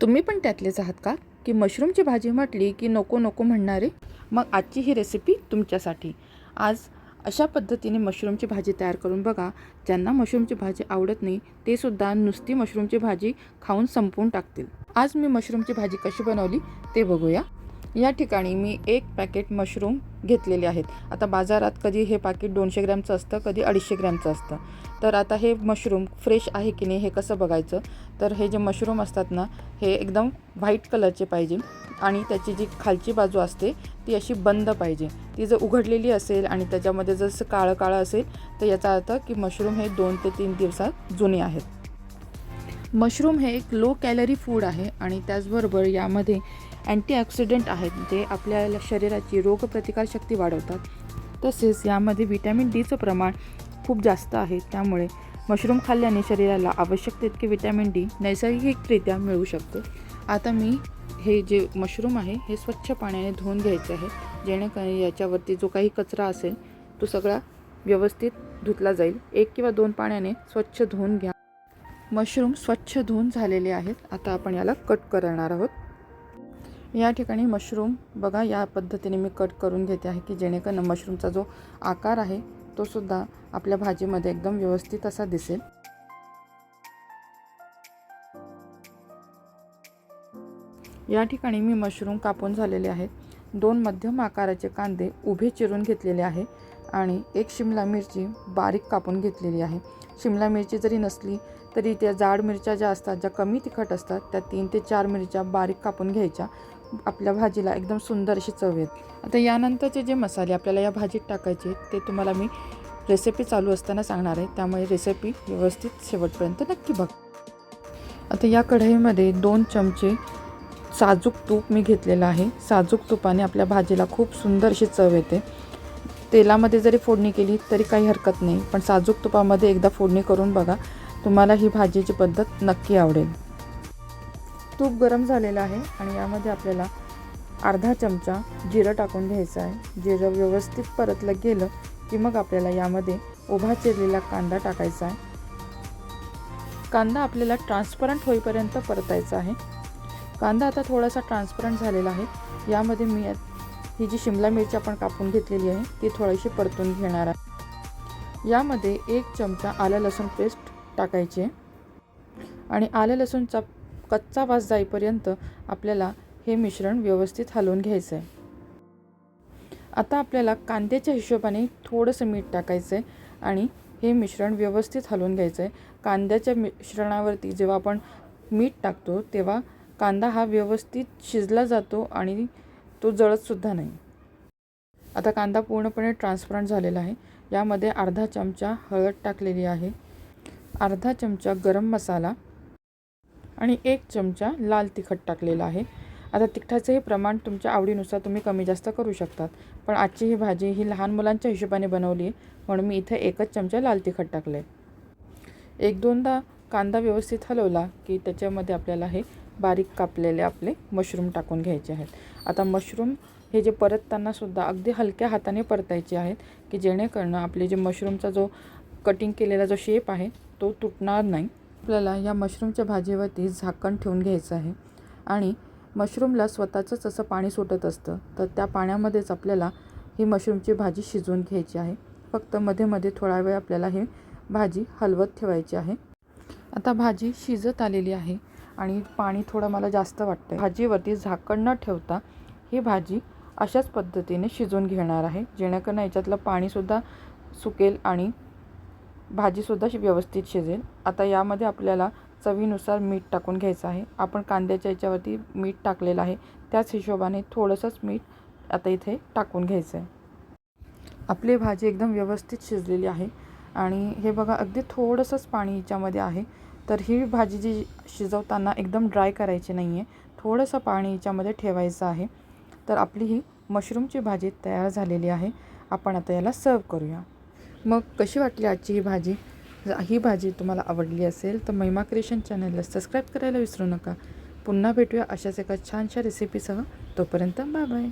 तुम्ही पण त्यातलेच आहात का? की मशरूमची भाजी म्हटली की नको नको म्हणणारे? मग आजची ही रेसिपी तुमच्यासाठी. आज अशा पद्धतीने मशरूमची भाजी तयार करून बघा. ज्यांना मशरूमची भाजी आवडत नाही ते सुद्धा नुसती मशरूमची भाजी खाऊन संपवून टाकतील. आज मी मशरूमची भाजी कशी बनवली ते बघूया. या ठिकाणी मी एक पॅकेट मशरूम घेतलेले आहेत. आता बाजारात कधी हे पाकिट दोनशे ग्रॅमचं असतं कधी अडीचशे ग्रॅमचं असतं. तर आता हे मशरूम फ्रेश आहे की नाही हे कसं बघायचं? तर हे जे मशरूम असतात ना हे एकदम व्हाईट कलरचे पाहिजे आणि त्याची जी खालची बाजू असते ती अशी बंद पाहिजे. ती जर उघडलेली असेल आणि त्याच्यामध्ये जसं काळं काळं असेल तर याचा अर्थ की मशरूम हे दोन ते तीन दिवसात जुने आहेत. मशरूम हे एक लो कॅलरी फूड आहे आणि त्याचबरोबर यामध्ये अँटीऑक्सिडंट आहेत जे आपल्या शरीराची रोगप्रतिकारशक्ती वाढवतात. तसेच यामध्ये व्हिटॅमिन डीचं प्रमाण खूप जास्त आहे त्यामुळे मशरूम खाल्ल्याने शरीराला आवश्यक तितके व्हिटॅमिन डी नैसर्गिकरित्या मिळू शकते. आता मी हे जे मशरूम आहे हे स्वच्छ पाण्याने धुवून घ्यायचे आहे जेणेकरून याच्यावरती जो काही कचरा असेल तो सगळा व्यवस्थित धुतला जाईल. एक किंवा दोन पाण्याने स्वच्छ धुवून घ्या. मशरूम स्वच्छ धुवून झालेले आहेत. आता आपण याला कट करणार आहोत. या ठिकाणी मशरूम बघा या पद्धतीने मी कट करून घेते आहे की जेणेकरून मशरूमचा जो आकार आहे तो सुद्धा आपल्या भाजीमध्ये एकदम व्यवस्थित असा दिसेल. या ठिकाणी मी मशरूम कापून झालेले आहेत. दोन मध्यम आकाराचे कांदे उभे चिरून घेतलेले आहे. आणि एक शिमला मिरची बारीक कापून घेतलेली आहे. शिमला मिरची जरी नसली तरी त्या जाड मिरच्या ज्या असतात ज्या कमी तिखट असतात त्या तीन ते चार मिरच्या बारीक कापून घ्यायच्या. आपल्या भाजीला एकदम सुंदर अशी चव येत. आता यानंतरचे जे मसाले आपल्याला या भाजीत टाकायचे ते तुम्हाला मी रेसिपी चालू असताना सांगणार आहे. त्यामुळे रेसिपी व्यवस्थित शेवटपर्यंत नक्की बघ. आता या कढईमध्ये दोन चमचे साजूक तूप मी घेतलेलं आहे. साजूक तुपाने आपल्या भाजीला खूप सुंदर अशी चव येते. तेलामध्ये जरी फोडणी केली तरी काही हरकत नाही. पण साजूक तुपामध्ये एकदा फोडणी करून बघा. तुम्हाला ही भाजीची पद्धत नक्की आवडेल. तूप गरम झालेलं आहे आणि यामध्ये आपल्याला अर्धा चमचा जिरं टाकून घ्यायचं आहे. जिरं व्यवस्थित परतलं गेलं की मग आपल्याला यामध्ये उभा चिरलेला कांदा टाकायचा आहे. कांदा आपल्याला ट्रान्सपरंट होईपर्यंत परतायचा आहे. कांदा आता थोडासा ट्रान्सपरंट झालेला आहे. यामध्ये मी ही जी शिमला मिरची आपण कापून घेतलेली आहे ती थोडीशी परतून घेणार आहे. यामध्ये एक चमचा आलं लसूण पेस्ट टाकायची आहे. आणि आलं लसूणचा कच्चा वास जाईपर्यंत आपल्याला हे मिश्रण व्यवस्थित हलवून घ्यायचं आहे आता आपल्याला कांद्याच्या हिशोबाने थोडंसं मीठ टाकायचं आहे आणि हे मिश्रण व्यवस्थित हलवून घ्यायचं आहे कांद्याच्या मिश्रणावरती जेव्हा आपण मीठ टाकतो तेव्हा कांदा हा व्यवस्थित शिजला जातो आणि तो जळतसुद्धा नाही. आता कांदा पूर्णपणे ट्रान्सपरंट झालेला आहे. यामध्ये अर्धा चमचा हळद टाकलेली आहे. अर्धा चमचा गरम मसाला आणि एक चमचा लाल तिखट टाकलेला आहे. आता तिखटाचं हे प्रमाण तुमच्या आवडीनुसार तुम्ही कमी जास्त करू शकतात. पण आजची ही भाजी ही लहान मुलांच्या हिशोबाने बनवली आहे. म्हणून मी इथं एकच चमचा लाल तिखट टाकलं आहे एक दोनदा कांदा व्यवस्थित हलवला की त्याच्यामध्ये आपल्याला हे बारीक कापलेले आपले मशरूम टाकून घ्यायचे आहेत. आता मशरूम हे जे परतताना सुद्धा अगदी हलक्या हाताने परतायचे आहेत की जेणेकरून आपले जे मशरूमचा जो कटिंग केलेला जो शेप आहे तो तुटणार नाही. आपल्याला या मशरूमच्या भाजीवरती झाकण ठेवून घ्यायचं आहे आणि मशरूमला स्वतःचंच असं पाणी सुटत असतं तर त्या पाण्यामध्येच आपल्याला ही मशरूमची भाजी शिजवून घ्यायची आहे. फक्त मध्ये मध्ये थोडा वेळ आपल्याला ही भाजी हलवत ठेवायची आहे. आता भाजी शिजत आलेली आहे आणि पाणी थोडं मला जास्त वाटतं भाजीवरती झाकण न ठेवता ही भाजी अशाच पद्धतीने शिजवून घेणार आहे जेणेकरून याच्यातलं पाणीसुद्धा सुकेल आणि भाजीसुद्धा व्यवस्थित शिजेल. आता यामध्ये आपल्याला चवीनुसार मीठ टाकून घ्यायचं आहे. आपण कांद्याच्या याच्यावरती मीठ टाकलेलं आहे. त्याच हिशोबाने थोडंसंच मीठ आता इथे टाकून घ्यायचं आहे आपली भाजी एकदम व्यवस्थित शिजलेली आहे. आणि हे बघा अगदी थोडंसंच पाणी हिच्यामध्ये आहे. तर ही भाजी जी शिजवताना एकदम ड्राय करायची नाही आहे थोडंसं पाणी हिच्यामध्ये ठेवायचं आहे. तर आपली ही मशरूमची भाजी तयार झालेली आहे. आपण आता याला सर्व करूया. मग कशी वाटली आजची ही भाजी? ही भाजी तुम्हाला आवडली असेल तर महिमा क्रिएशन चॅनलला सबस्क्राईब करायला विसरू नका. पुन्हा भेटूया अशाच एका छानशा रेसिपीसह तोपर्यंत बाय बाय